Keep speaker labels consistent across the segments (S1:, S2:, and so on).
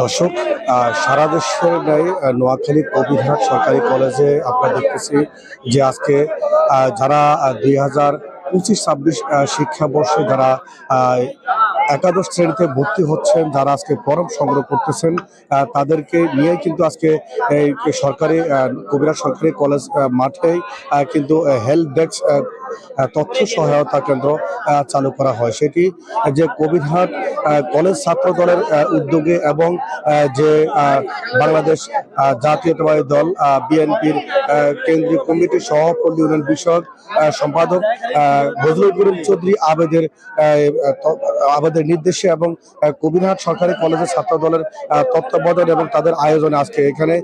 S1: দর্শক সারা দেশের ন্যায় নোয়াখালী কবিরহাট সরকারি কলেজে আমরা দেখতেছি যে আজকে যারা দুই হাজার পঁচিশ ছাব্বিশ শিক্ষাবর্ষে যারা একাদশ শ্রেণীতে ভর্তি হচ্ছেন যারা আজকে ফর্ম সংগ্রহ করতেছেন তাদেরকে নিয়ে কিন্তু আজকে এই সরকারি কবিরহাট সরকারি কলেজ আহ, কিন্তু হেল্প ডেস্ক তথ্য সহায়তা কেন্দ্র চালু করা হয়। সেটি যে কবিরহাট কলেজ ছাত্র দলের উদ্যোগে এবং যে বাংলাদেশ জাতীয়তাবাদী দল বিএনপির কেন্দ্রীয় কমিটির সহপল্লী উন্নয়ন বিষয়ক সম্পাদক বজলুল করিম চৌধুরী আবেদের আবেদের নির্দেশে এবং কবিরহাট সরকারি কলেজের ছাত্র দলের তত্ত্বাবধান এবং তাদের আয়োজনে আজকে এখানে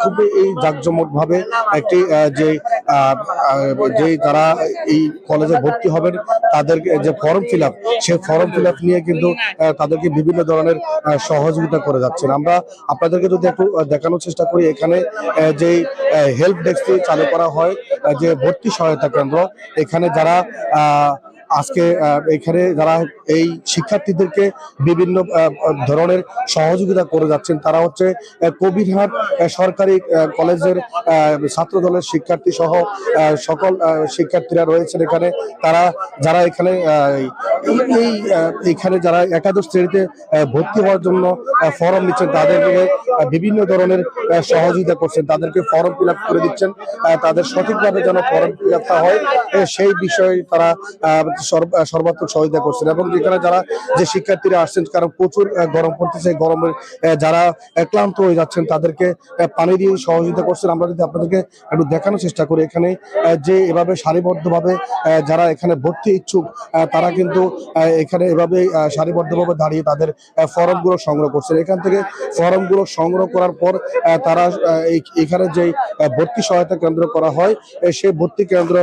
S1: খুবই এই জাঁকজমক ভাবে একটি যে আহ, আহ, যে যারা এই কলেজে ভর্তি হবেন, তাদের যে ফর্ম ফিল আপ সেই ফর্ম ফিল আপ নিয়ে কিন্তু তাদেরকে বিভিন্ন ধরনের সহযোগিতা করে যাচ্ছেন। আমরা আপনাদেরকে যদি একটু দেখানোর চেষ্টা করি, এখানে যে হেল্প ডেস্কটি চালু করা হয় যে ভর্তি সহায়তা কেন্দ্র, এখানে যারা আজকে এখানে যারা এই শিক্ষার্থীদেরকে বিভিন্ন ধরনের সহযোগিতা করে যাচ্ছেন তারা হচ্ছে কবিরহাট সরকারি কলেজের ছাত্র দলের শিক্ষার্থী সহ সকল শিক্ষার্থীরা রয়েছেন এখানে। তারা যারা এখানে এই- এখানে যারা একাদশ শ্রেণীতে ভর্তি হওয়ার জন্য ফর্ম নিচ্ছেন তাদেরকে আহ, বিভিন্ন ধরনের সহযোগিতা করছেন তাদেরকে ফর্ম ফিল করে দিচ্ছেন তাদের সঠিকভাবে যেন ফর্ম ফিল হয় সেই বিষয়ে তারা সর্বাত্মক সহযোগিতা করছেন। এবং যেখানে যারা যে শিক্ষার্থীরা আসছেন, কারণ প্রচুর গরম পড়তেছে গরমের যারা ক্লান্ত হয়ে যাচ্ছেন, তাদেরকে পানি দিয়ে সহযোগিতা করছেন। আমরা যদি আপনাদেরকে একটু দেখানোর চেষ্টা করি, এখানে যে এভাবে সারিবদ্ধভাবে যারা এখানে ভর্তি ইচ্ছুক তারা কিন্তু এখানে এভাবে সারিবদ্ধভাবে দাঁড়িয়ে তাদের ফর্মগুলো সংগ্রহ করছেন। এখান থেকে ফর্মগুলো সংগ্রহ করার পর তারা এখানে যে ভর্তি সহায়তা কেন্দ্র করা হয় সেই ভর্তি কেন্দ্র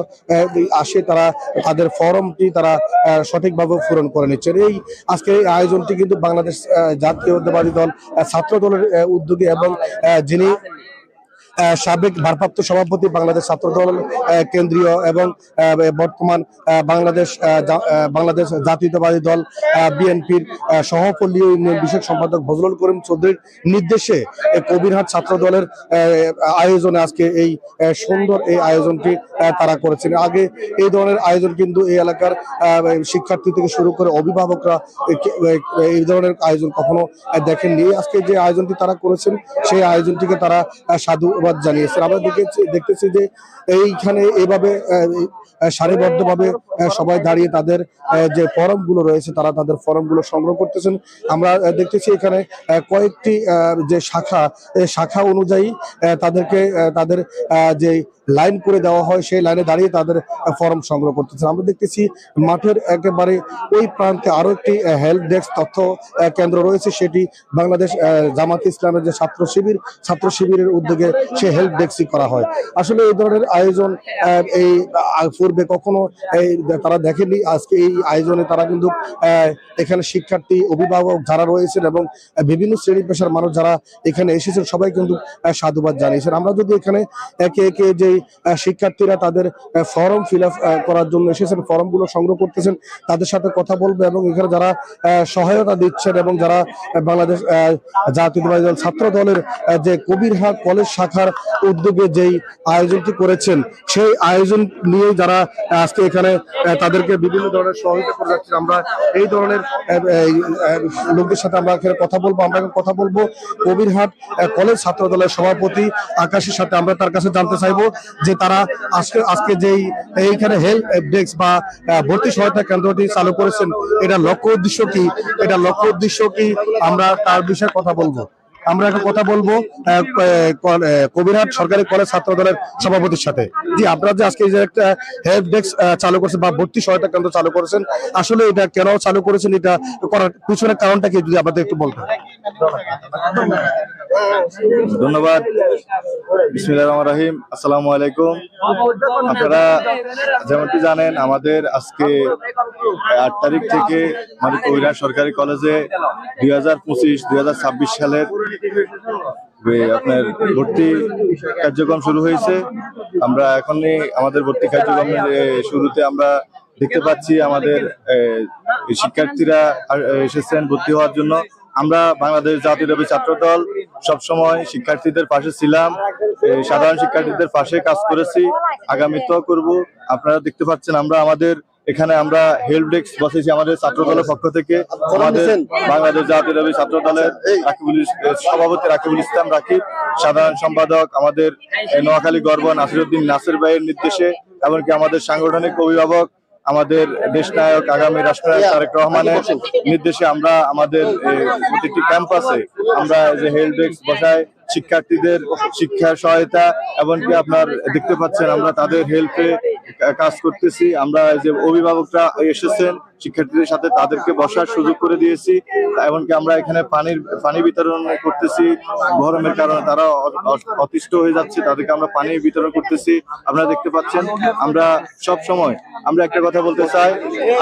S1: আসে তারা তাদের ফর্মটি তারা আহ, সঠিকভাবে পূরণ করে নিচ্ছেন। এই আজকের এই আয়োজনটি কিন্তু বাংলাদেশ জাতীয়তাবাদী দল ছাত্র দলের উদ্যোগে এবং যিনি সাবেক ভারপ্রাপ্ত সভাপতি বাংলাদেশ ছাত্র দল কেন্দ্রীয় এবং বর্তমান বাংলাদেশ বাংলাদেশ জাতীয়তাবাদী দল বিএনপির সহপল্লী উন্নয়ন বিশেষ সম্পাদক ফজলুল করিম চৌধুরীর নির্দেশে কবিরহাট ছাত্র দলের আয়োজনে আজকে এই সুন্দর এই আয়োজনটি তারা করেছেন। আগে এই ধরনের আয়োজন কিন্তু এই এলাকার শিক্ষার্থী থেকে শুরু করে অভিভাবকরা এই ধরনের আয়োজন কখনো দেখেননি। আজকে যে আয়োজনটি তারা করেছেন সেই আয়োজনটিকে তারা আহ, সাধুবাদ জানিয়েছেন। আমরা দেখেছি দেখতেছি যে এইখানে আহ, সারিবদ্ধভাবে সবাই দাঁড়িয়ে তাদের যে ফরমগুলো রয়েছে তারা তাদের ফরমগুলো সংগ্রহ করতেছেন। আমরা দেখতেছি এখানে কয়েকটি যে শাখা শাখা অনুযায়ী তাদেরকে তাদের যে লাইন করে দেওয়া হয়, সেই লাইনে দাঁড়িয়ে তাদের ফর্ম সংগ্রহ করতেছে আমরা দেখতেছি মাঠের একেবারে ওই প্রান্তে আরও একটি হেল্প ডেস্ক তথ্য কেন্দ্র রয়েছে। সেটি বাংলাদেশ জামাত ইসলামের যে ছাত্র শিবির, ছাত্র শিবিরের উদ্যোগে সে হেল্প ডেস্কই করা হয়। আসলে এই ধরনের আয়োজন এই পূর্বে কখনো এই, তারা দেখেনি। আজকে এই আয়োজনে তারা কিন্তু এখানে শিক্ষার্থী, অভিভাবক যারা রয়েছেন এবং বিভিন্ন শ্রেণি পেশার মানুষ যারা এখানে এসেছেন, সবাই কিন্তু সাধুবাদ জানিয়েছেন। আমরা যদি এখানে একে একে যে আহ, শিক্ষার্থীরা তাদের ফর্ম ফিল করার জন্য এসেছেন ফর্মগুলো সংগ্রহ করতেছেন তাদের সাথে কথা বলব এবং এখানে যারা সহায়তা দিচ্ছেন এবং যারা বাংলাদেশ দল ছাত্র দলের যে কবিরহাট কলেজ শাখার উদ্যোগে যেই আয়োজনটি করেছেন সেই আয়োজন নিয়ে যারা আজকে এখানে তাদেরকে বিভিন্ন ধরনের সহযোগিতা করে যাচ্ছেন। আমরা এই ধরনের লোকদের সাথে আমরা এখানে কথা বলব আমরা এখন কথা বলব। কবিরহাট কলেজ ছাত্র দলের সভাপতি আকাশের সাথে আমরা তার কাছে জানতে চাইব। যে তারা আজকে আজকে যেই, এইখানে হেল্প ডেস্ক বা ভর্তি সহায়তা কেন্দ্রটি চালু করেছেন, এটা লক্ষ্য উদ্দেশ্য কি? এটা লক্ষ্য উদ্দেশ্য কি? আমরা তার বিষয়ে কথা বলব। আমরা এখন কথা বলব কবিরহাট সরকারি কলেজ ছাত্র দলের সভাপতির সাথে। জি, আপনারা যে আজকে যে একটা হেল্প ডেস্ক চালু করেছেন বা ভর্তি সহায়তা কেন্দ্র চালু করেছেন, আসলে এটা কেন চালু করেছেন? এটা করার পিছনের কারণটা কি? যদি আমাদের একটু বলতেন।
S2: ধন্যবাদ। বিসমিল্লাহির রহমানির রহিম। আসসালামু আলাইকুম। আপনারা যেমনটি জানেন, আমাদের আজকে আট তারিখ থেকে আমাদের কবিরাজ সরকারি কলেজে দুই হাজার পঁচিশ, দুই হাজার ছাব্বিশ সালের আপনার ভর্তি কার্যক্রম শুরু হয়েছে। আমরা এখনই আমাদের ভর্তি কার্যক্রমের শুরুতে আমরা দেখতে পাচ্ছি আমাদের শিক্ষার্থীরা এসেছেন ভর্তি হওয়ার জন্য। আমরা বাংলাদেশ জাতীয়তাবাদী ছাত্র দল, সবসময় শিক্ষার্থীদের পাশে ছিলাম। সাধারণ শিক্ষার্থীদের পাশে কাজ করেছি। আগামীতেও করব। আপনারা দেখতে পাচ্ছেন আমরা আমাদের এখানে আমরা হেল্প ডেস্ক বসেছি আমাদের ছাত্র দলের পক্ষ থেকে। আমাদের বাংলাদেশ জাতীয়তাবাদী ছাত্র দলের রাকিবুল সভাপতি রাকিবুল ইসলাম রাকিব, সাধারণ সম্পাদক আমাদের নোয়াখালী গর্ব নাসিরুদ্দিন নাসির ভাইয়ের নির্দেশে, এমনকি আমাদের সাংগঠনিক অভিভাবক আমাদের দেশ নায়ক আগামী রাষ্ট্রনায়ক তারেক রহমানের নির্দেশে আমরা আমাদের প্রতিটি ক্যাম্পাসে আমরা যে হেল্প ডেস্ক বসায় শিক্ষার্থীদের শিক্ষা সহায়তা, এমনকি আপনার দেখতে পাচ্ছেন আমরা তাদের হেল্পে কাজ করতেছি। আমরা যে অভিভাবকরা এসেছেন শিক্ষার্থীদের সাথে তাদেরকে বসার সুযোগ করে দিয়েছি। এমনকি আমরা এখানে পানির, পানি বিতরণ করতেছি। গরমের কারণে তারা অতিষ্ঠ হয়ে যাচ্ছে, তাদেরকে আমরা পানি বিতরণ করতেছি। আপনারা দেখতে পাচ্ছেন, আমরা সব সময়, আমরা একটা কথা বলতে চাই,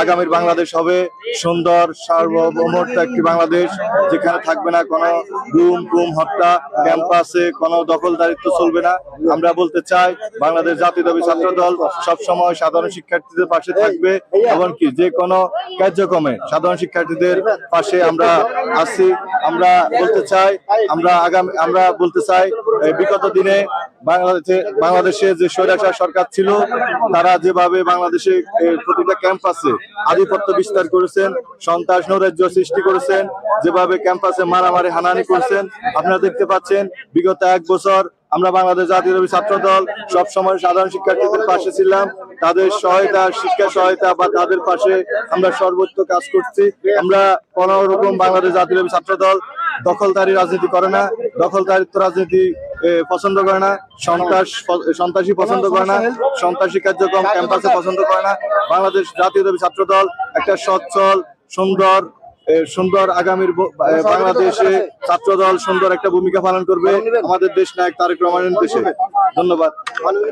S2: আগামীর বাংলাদেশ হবে সুন্দর, সার্বভৌমত্ব একটি বাংলাদেশ, যেখানে থাকবে না কোনো গুম গুম, হত্যা, ক্যাম্পাসে কোনো দখলদারিত্ব চলবে না। আমরা বলতে চাই, বাংলাদেশ জাতীয়তাবী ছাত্র দল সবসময় সাধারণ শিক্ষার্থীদের পাশে থাকবে, এমনকি যে কোনো কার্যক্রমে সাধারণ শিক্ষার্থীদের পাশে আমরা আছি আমরা বলতে চাই, আমরা আগামী, আমরা বলতে চাই বিগত দিনে বাংলাদেশে বাংলাদেশে যে স্বৈরাচার সরকার ছিল, তারা যেভাবে বাংলাদেশে প্রতিটা ক্যাম্পাসে আধিপত্য বিস্তার করেছেন, সন্ত্রাস নৈরাজ্য সৃষ্টি করেছেন, যেভাবে ক্যাম্পাসে মারামারি, হানাহানি করেছেন, আপনারা দেখতে পাচ্ছেন, বিগত এক বছর আমরা বাংলাদেশ জাতীয় ছাত্র দল সবসময় সাধারণ শিক্ষার্থীদের পাশে ছিলাম তাদের সহায়তা, শিক্ষা সহায়তা বা তাদের পাশে আমরা সর্বোচ্চ কাজ করছি। আমরা কোন রকম বাংলাদেশ জাতীয় ছাত্র দল দখলদারি রাজনীতি করে না, দখলদারিত্ব রাজনীতি পছন্দ করে না, সন্ত্রাস, সন্ত্রাসী পছন্দ করে না, সন্ত্রাসী কার্যক্রম ক্যাম্পাসে পছন্দ করে না। বাংলাদেশ জাতীয় ছাত্র দল একটা সচ্ছল, সুন্দর সুন্দর আগামীর বাংলাদেশে ছাত্র দল সুন্দর একটা ভূমিকা পালন করবে। আমাদের দেশ নায়ক তারেক রহমানের দেশে। ধন্যবাদ।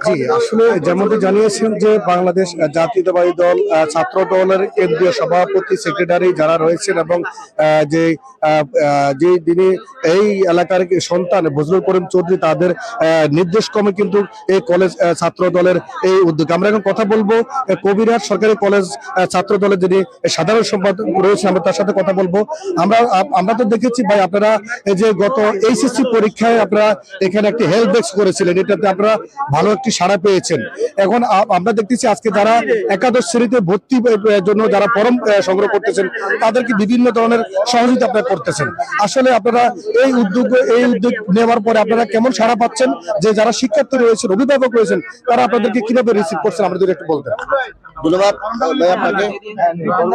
S1: জি আসলে যেমনটি জানিয়েছেন যে বাংলাদেশ জাতীয়তাবাদী দল ছাত্র দলের কেন্দ্রীয় সভাপতি সেক্রেটারি যারা রয়েছেন এবং যে যে যিনি এই এলাকার সন্তান বজরুল করিম চৌধুরী তাদের নির্দেশ ক্রমে কিন্তু এই কলেজ ছাত্র দলের এই উদ্যোগ। আমরা এখন কথা বলব আহ, কবিরহাট সরকারি কলেজ ছাত্র দলের যিনি সাধারণ সম্পাদক রয়েছেন আমরা তার সাথে কথা বলব। আমরা আমরা তো দেখেছি ভাই, আপনারা এই যে গত এইচএসসি পরীক্ষায় আপনারা এখানে একটি হেল্প ডেস্ক করেছিলেন। এটাতে আপনারা ভালো একটি সাড়া পেয়েছেন। এখন আমরা দেখতেছি আজকে যারা একাদশ শ্রেণীতে ভর্তি জন্য যারা ফর্ম সংগ্রহ করতেছেন, তাদেরকে বিভিন্ন ধরনের সহযোগিতা আপনারা করতেছেন। আসলে আপনারা এই উদ্যোগ এই উদ্যোগ নেওয়ার পরে আপনারা কেমন সাড়া পাচ্ছেন? যে যারা শিক্ষার্থী রয়েছেন, অভিভাবক রয়েছেন, তারা আপনাদেরকে কীভাবে রিসিভ করছেন? আমরা যদি একটু বলতেন।
S3: ধন্যবাদ।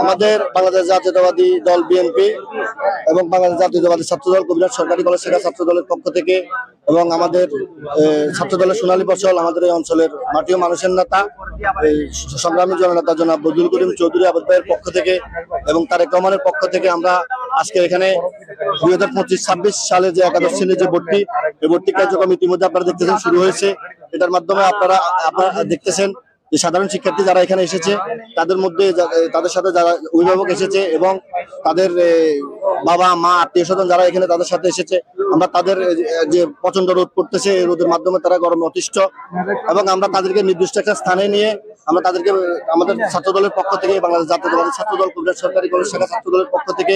S3: আমাদের বাংলাদেশ দল বিএনপি এবং বাংলাদেশ সরকারি ছাত্র দলের পক্ষ থেকে এবং আমাদের সোনালী আমাদের এই অঞ্চলের মানুষের নেতা, এই সংগ্রামী জননেতা জনাব বদুল করিম চৌধুরী আবাদ ভাইয়ের পক্ষ থেকে এবং তারেক রহমানের পক্ষ থেকে আমরা আজকে এখানে দুই হাজার পঁচিশ, ছাব্বিশ সালে যে একাদশ শ্রেণির যে ভর্তি, এই ভর্তি কার্যক্রম ইতিমধ্যে আপনারা দেখতেছেন, শুরু হয়েছে। এটার মাধ্যমে আপনারা আপনারা দেখতেছেন যে সাধারণ শিক্ষার্থী যারা এখানে এসেছে, তাদের মধ্যে তাদের সাথে যারা অভিভাবক এসেছে এবং তাদের বাবা, মা, আত্মীয় স্বজন যারা এখানে তাদের সাথে এসেছে, আমরা তাদের যে প্রচণ্ড রোদ পড়তেছে এই রোদের মাধ্যমে তারা গরমে অতিষ্ঠ এবং আমরা তাদেরকে নির্দিষ্ট একটা স্থানে নিয়ে আমরা তাদেরকে, আমাদের ছাত্র দলের পক্ষ থেকে, বাংলাদেশ জাতীয়তাবাদী ছাত্র দল কুমিল্লা সরকারি কলেজ শাখা ছাত্র দলের পক্ষ থেকে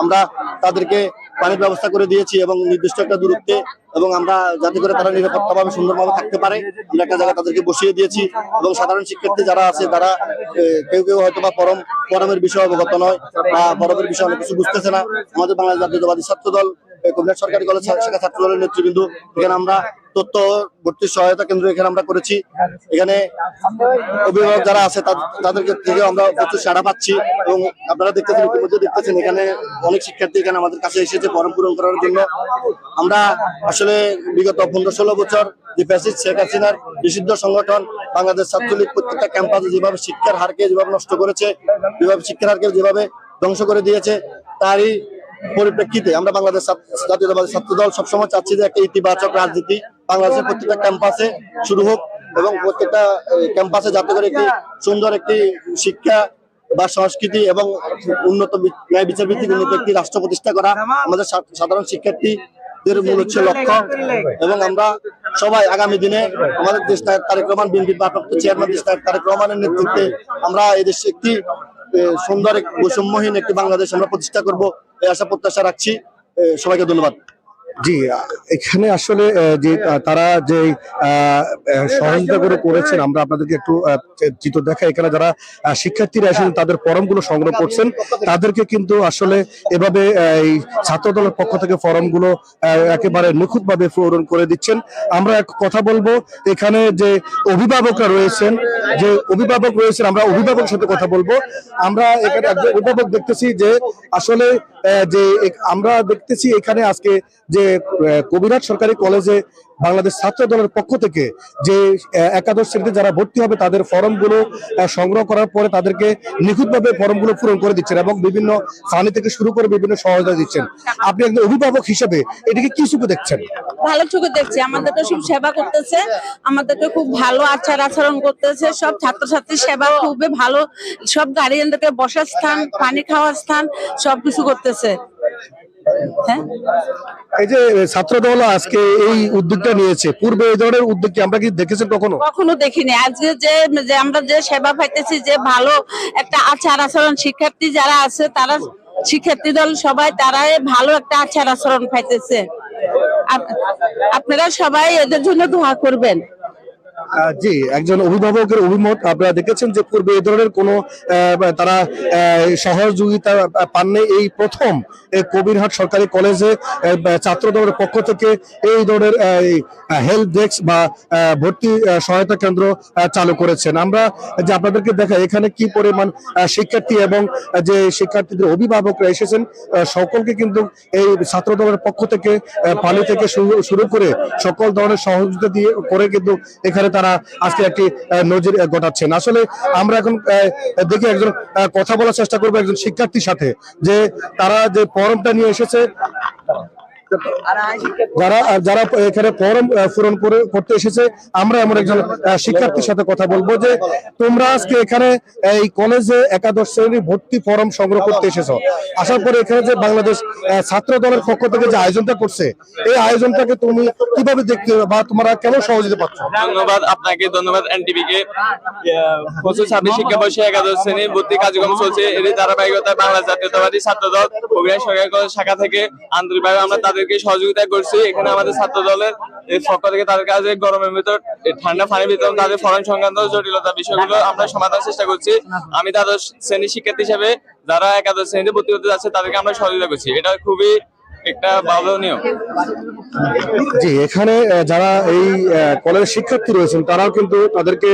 S3: আমরা তাদেরকে পানির ব্যবস্থা করে দিয়েছি এবং নির্দিষ্ট একটা দূরত্বে এবং আমরা যাতে করে তারা নিরাপত্তাভাবে সুন্দরভাবে থাকতে পারে, আমরা একটা জায়গায় তাদেরকে বসিয়ে দিয়েছি। এবং সাধারণ শিক্ষার্থী যারা আছে, তারা কেউ কেউ হয়তো বা পরম, পরমের বিষয়ে অবগত নয় বা পরমের বিষয়ে অনেক কিছু বুঝতেছে না। আমাদের বাংলাদেশ জাতীয়তাবাদী ছাত্র দল কুমিল্লা সরকারি কলেজ শাখা ছাত্র দলের নেতৃবৃন্দ। এখানে আমরা তথ্য ভর্তি সহায়তা কেন্দ্র এখানে আমরা করেছি। এখানে অভিভাবক যারা আছে, তাদ- তাদেরকে থেকে আমরা প্রচুর সাড়া পাচ্ছি এবং আপনারা দেখতেছেন, ইতিমধ্যে দেখতেছেন, এখানে অনেক শিক্ষার্থী এখানে আমাদের কাছে এসেছে ফর্ম পূরণ করার জন্য। আমরা আসলে বিগত পনেরো ষোলো বছর যে প্যাসিজ শেখ হাসিনার নিষিদ্ধ সংগঠন, বাংলাদেশ ছাত্রলীগ প্রত্যেকটা ক্যাম্পাসে যেভাবে শিক্ষার হারকে যেভাবে নষ্ট করেছে, যেভাবে শিক্ষার হারকে যেভাবে ধ্বংস করে দিয়েছে, তারই পরিপ্রেক্ষিতে আমরা বাংলাদেশ জাতীয়তাবাদী ছাত্র দল সবসময় চাচ্ছি যে একটা ইতিবাচক রাজনীতি বাংলাদেশের প্রত্যেকটা ক্যাম্পাসে শুরু হোক এবং প্রত্যেকটা ক্যাম্পাসে যাতে করে একটি সুন্দর একটি শিক্ষা বা সংস্কৃতি এবং উন্নত ন্যায় বিচার ভিত্তিক উন্নত একটি রাষ্ট্র প্রতিষ্ঠা করা আমাদের সাধারণ শিক্ষার্থীদের মূল হচ্ছে লক্ষ্য এবং আমরা সবাই আগামী দিনে আমাদের দেশ তারেক রহমান বিএনপির চেয়ারম্যান দেশ তারেক রহমানের নেতৃত্বে আমরা এই দেশে একটি সুন্দর বৈষম্যহীন একটি বাংলাদেশ আমরা প্রতিষ্ঠা করব এই আশা প্রত্যাশা রাখছি। সবাইকে ধন্যবাদ।
S1: জি এখানে আসলে যে তারা যে সহযোগিতা করে করেছেন, আমরা আপনাদেরকে একটু চিত্র দেখা এখানে যারা শিক্ষার্থীরা এসেছেন তাদের ফর্মগুলো সংগ্রহ করছেন। তাদেরকে কিন্তু আসলে এভাবে এই ছাত্র দলের পক্ষ থেকে ফর্মগুলো একেবারে নিখুঁতভাবে পূরণ করে দিচ্ছেন। আমরা কথা বলব, এখানে যে অভিভাবকরা রয়েছেন, যে অভিভাবক রয়েছেন, আমরা অভিভাবকের সাথে কথা বলব। আমরা এখানে অভিভাবক দেখতেছি যে, আসলে যে আমরা দেখতেছি এখানে আজকে যে কবিরাজ সরকারি কলেজে বাংলাদেশ ছাত্র দলের পক্ষ থেকে যে একাদশ শ্রেণীতে যারা ভর্তি হবে, তাদের ফর্মগুলো সংগ্রহ করার পরে তাদেরকে নিখুঁতভাবে ফর্মগুলো পূরণ করে দিচ্ছেন এবং বিভিন্ন ফানি থেকে শুরু করে বিভিন্ন সহায়তা দিচ্ছেন। আপনি একজন অভিভাবক হিসেবে এটাকে কি চোখে দেখছেন?
S4: ভালো চোখে দেখছি। আমাদেরকে খুব সেবা করতেছে। আমাদেরকে খুব ভালো আচার আচরণ করতেছে। সব ছাত্রছাত্রীর সেবা খুবই ভালো। সব গার্ডিয়ানদেরকে বসার স্থান, পানি খাওয়ার স্থান, সবকিছু করতেছে।
S1: এই যে ছাত্র দল আজকে এই উদ্যোগটা নিয়েছে পূর্বে এই ধরনের উদ্যোগ কি আমরা কি দেখেছেন কখনো?
S4: কখনো দেখিনি। আজকে যে যে আমরা যে সেবা পাইতেছি যে ভালো একটা আচার আচরণ শিক্ষার্থী যারা আছে তারা শিক্ষার্থী দল সবাই তারাই ভালো একটা আচার আচরণ পাইতেছে। আপনারা সবাই এদের জন্য দোয়া করবেন।
S1: জি একজন অভিভাবকের অভিমত আপনারা দেখেছেন যে পূর্বে এই ধরনের কোনো তারা সহযোগিতা পাননি। এই প্রথম কবিরহাট সরকারি কলেজে আহ, বা ছাত্র দলের পক্ষ থেকে এই ধরনের হেল্প ডেস্ক বা ভর্তি সহায়তা কেন্দ্র চালু করেছেন। আমরা যে আপনাদেরকে দেখাই এখানে কি পরিমাণ শিক্ষার্থী এবং যে শিক্ষার্থীদের অভিভাবকরা এসেছেন সকলকে কিন্তু এই ছাত্র দলের পক্ষ থেকে পানি থেকে শুরু করে সকল ধরনের সহযোগিতা দিয়ে করে কিন্তু এখানে তারা আজকে একটি নজির ঘটাচ্ছেন আসলে আমরা এখন দেখি একজন কথা বলার চেষ্টা করব একজন শিক্ষার্থীর সাথে, যে তারা যে পরমটা নিয়ে এসেছে যারা যারা এখানে ফর্ম পূরণ করে, করতে এসেছে, আমরা এমন একজন শিক্ষার্থীর সাথে কথা বলব যে তোমরা আজকে এখানে এই কলেজে একাদশ শ্রেণির ভর্তি ফর্ম সংগ্রহ করতে এসেছ। আসার পরে এখানে যে বাংলাদেশ ছাত্র দলের পক্ষ থেকে যে আয়োজনটা করছে, এই আয়োজনটাকে তুমি কীভাবে দেখতে বা তোমরা কেন সহযোগিতা পাচ্ছ?
S5: ধন্যবাদ আপনাকে, ধন্যবাদ এনটিভি কে পঁচিশ ছাব্বিশ শিক্ষাবর্ষে একাদশ শ্রেণি ভর্তি কার্যক্রম চলছে। এর ধারাবাহিকতায় বাংলা জাতীয়তাবাদী ছাত্র দল কবিরাজ সরকারি শাখা থেকে আন্তরিকভাবে আমরা তাদেরকে সহযোগিতা করছি। এখানে আমাদের ছাত্র দলের পক্ষ থেকে তাদের কাছে গরমের ভিতর ঠান্ডা পানির ভিতর তাদের ফরেন সংক্রান্ত জটিলতা বিষয়গুলো আমরা সমাধান চেষ্টা করছি। আমি তাদের শ্রেণির শিক্ষার্থী হিসেবে যারা একাদশ শ্রেণীতে ভর্তি হতে যাচ্ছে, তাদেরকে আমরা সহযোগিতা করছি। এটা খুবই
S1: জি, এখানে যারা এই কলেজের শিক্ষার্থী রয়েছেন, তারাও কিন্তু তাদেরকে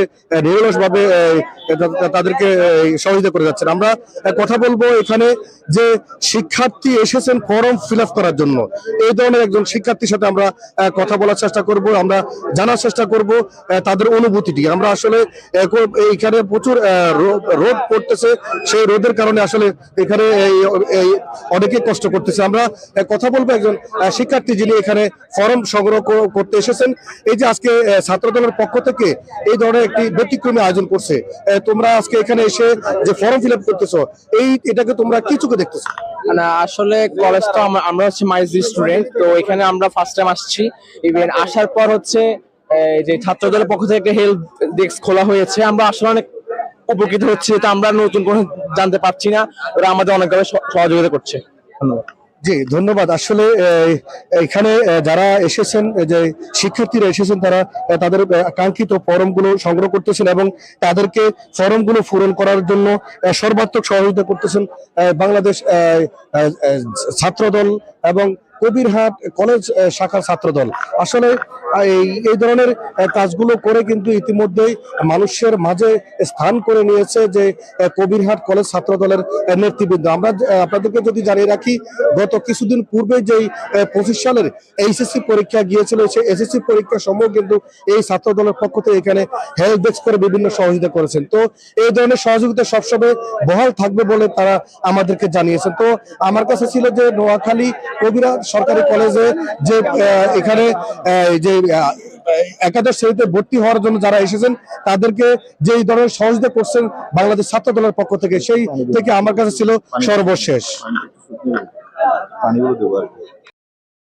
S1: নিরলস ভাবে তাদেরকে সহযোগিতা করে যাচ্ছেন। আমরা কথা বলব এখানে যে শিক্ষার্থী এসেছেন ফর্ম ফিল করার জন্য। এই ধরনের একজন শিক্ষার্থীর সাথে আমরা কথা বলার চেষ্টা করব, আমরা জানার চেষ্টা করব তাদের অনুভূতিটি। আমরা আসলে এইখানে প্রচুর রোদ পড়তেছে, সেই রোদের কারণে আসলে এখানে অনেকে কষ্ট করতেছে। আমরা কথা বলব একজন শিক্ষার্থী যিনি এখানে ফর্ম সংগ্রহ করতে এসেছেন। এই যে আজকে ছাত্র দলের পক্ষ থেকে এই ধরনের একটি ব্যতিক্রমী আয়োজন করছে তোমরা আজকে এখানে এসে যে ফর্ম ফিল আপ করতেছো, এই, এটাকে তোমরা কি চোখে দেখতেছো?
S6: আসলে কলেজ তো আমরা হচ্ছে মাইজি স্টুডেন্ট তো এখানে আমরা ফার্স্ট টাইম আসছি। ইভেন আসার পর হচ্ছে যে ছাত্র দলের পক্ষ থেকে হেল্প ডেস্ক খোলা হয়েছে। আমরা আসলে অনেক উপকৃত হচ্ছে, তো আমরা নতুন কোনো জানতে পারছি না। ওরা আমাদের অনেকভাবে সহযোগিতা করছে। ধন্যবাদ।
S1: জি ধন্যবাদ। আসলে এখানে যারা এসেছেন যে শিক্ষার্থীরা এসেছেন তারা তাদের কাঙ্ক্ষিত ফরমগুলো সংগ্রহ করতেছেন এবং তাদেরকে ফরমগুলো পূরণ করার জন্য সর্বাত্মক সহযোগিতা করতেছেন বাংলাদেশ আহ, আহ, আহ, ছাত্র দল এবং কবিরহাট কলেজ শাখার ছাত্রদল। আসলে এই এই ধরনের কাজগুলো করে কিন্তু ইতিমধ্যেই মানুষের মাঝে স্থান করে নিয়েছে যে কবিরহাট কলেজ ছাত্র দলের নেতৃবৃন্দ। আমরা আপনাদেরকে যদি জানিয়ে রাখি, গত কিছুদিন পূর্বে যেই পঁচিশ সালের এইচএসসি পরীক্ষা গিয়েছিল, সেই এসএসসি পরীক্ষার সময় কিন্তু এই ছাত্র দলের পক্ষ থেকে এখানে হেল্প ডেস্ক করে বিভিন্ন সহযোগিতা করেছেন। তো এই ধরনের সহযোগিতা সবসময় বহাল থাকবে বলে তারা আমাদেরকে জানিয়েছেন। তো আমার কাছে ছিল যে নোয়াখালী কবিরা সরকারি কলেজে যে এখানে যে একাদশ শ্রেণীতে ভর্তি হওয়ার জন্য যারা এসেছেন, তাদেরকে যে এই ধরনের সহযোগিতা করছেন বাংলাদেশ ছাত্র দলের পক্ষ থেকে, সেই থেকে আমার কাছে ছিল সর্বশেষ।